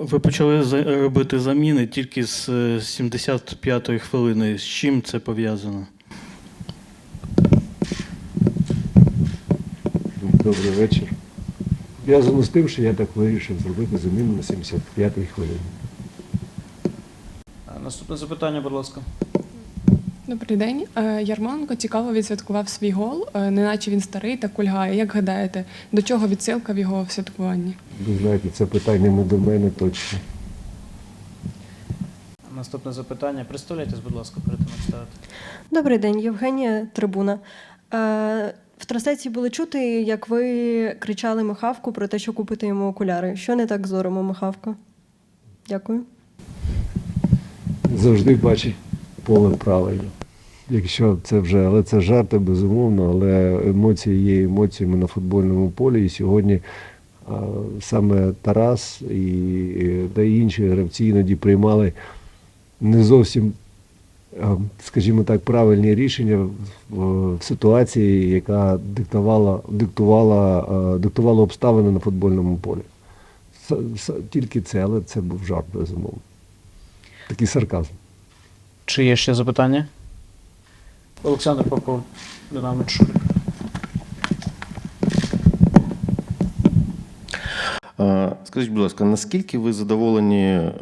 Ви почали за- робити заміни тільки з е, 75-ї хвилини. З чим це пов'язано? Добрий вечір. Зв'язано з тим, що я так вирішив зробити заміну на 75-й хвилині. Е, Наступне запитання, будь ласка. Добрий день. Е, Ярмоленко цікаво відсвяткував свій гол, е, неначе він старий та кульгає. Як гадаєте, до чого відсилка в його святкуванні? Ви знаєте, це питання не до мене точно. Наступне запитання. Представляйтесь, будь ласка, перед тим як ставити. Добрий день, Євгенія Трибуна. Е, в трансляції були чути, як ви кричали Михавку про те, що купите йому окуляри. Що не так з зором у Михавка? Дякую. Завжди бачить поле правильно. Якщо це вже, але це жарти, безумовно, але емоції є емоціями на футбольному полі. І сьогодні саме Тарас і, та інші гравці іноді приймали не зовсім, скажімо так, правильні рішення в, ситуації, яка диктувала, диктувала, диктувала обставини на футбольному полі. Тільки це, але це був жарт, безумовно. Такий сарказм. Чи є ще запитання? Олександр Попов, Динамо Шулік. Е, Скажіть, будь ласка, наскільки ви задоволені е,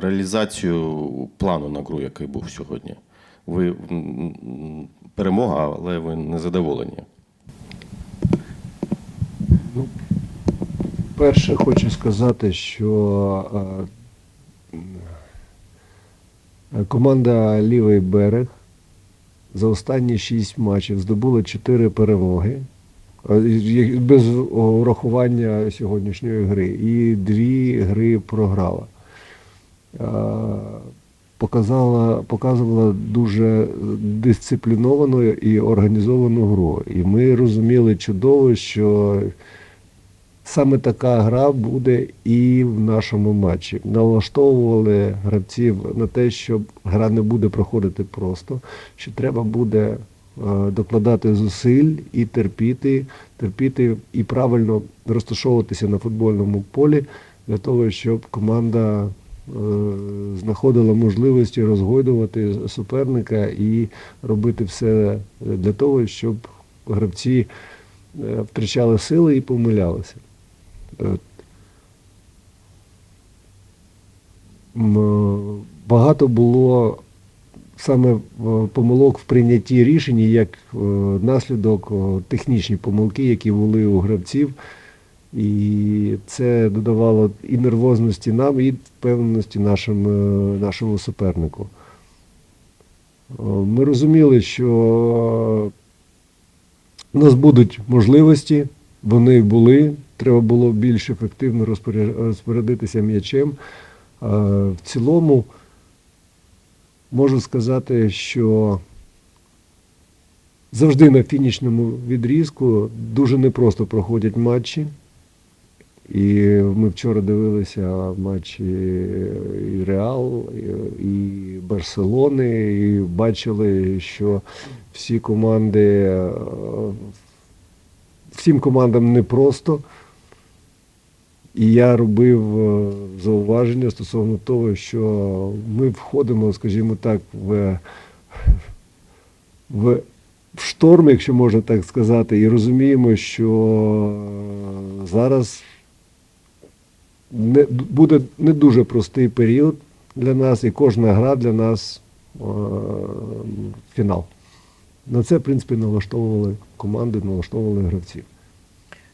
реалізацією плану на гру, який був сьогодні? Ви перемога, але ви не задоволені. Ну, перше, хочу сказати, що е, команда Лівий берег за останні шість матчів здобула чотири перемоги. Е, Без урахування сьогоднішньої гри. І дві гри програла. Е, Показала, показувала дуже дисципліновану і організовану гру. І ми розуміли чудово, що Саме така гра буде і в нашому матчі. Налаштовували гравців на те, що гра не буде проходити просто, що треба буде докладати зусиль і терпіти, терпіти і правильно розташовуватися на футбольному полі для того, щоб команда е, знаходила можливості розгойдувати суперника і робити все для того, щоб гравці е, втрачали сили і помилялися. Е, Багато було саме е, помилок в прийнятті рішень, як е, наслідок е, технічні помилки, які були у гравців. І це додавало і нервозності нам, і впевненості нашим, нашому супернику. Ми розуміли, що у нас будуть можливості, вони були. Треба було більш ефективно розпоря- розпорядитися м'ячем. В цілому можу сказати, що завжди на фінішному відрізку дуже непросто проходять матчі. І ми вчора дивилися матчі і Реал, і- Барселони, і бачили, що всі команди, всім командам непросто. І я робив е, зауваження стосовно того, що ми входимо, скажімо так, в, в, шторм, якщо можна так сказати, і розуміємо, що зараз не, буде не дуже простий період для нас, і кожна гра для нас е, фінал. На це, в принципі, налаштовували команди, налаштовували гравців.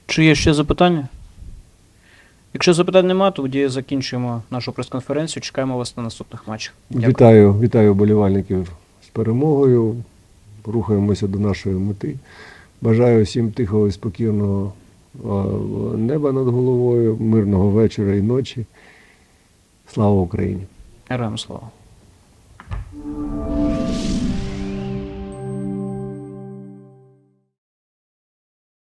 Чи є ще запитання? Якщо запитань нема, тоді закінчуємо нашу прес-конференцію. Чекаємо вас на наступних матчах. Дякую. Вітаю, вітаю болівальників з перемогою. Рухаємося до нашої мети. Бажаю всім тихого і спокійного неба над головою, мирного вечора і ночі. Слава Україні! Героям слава.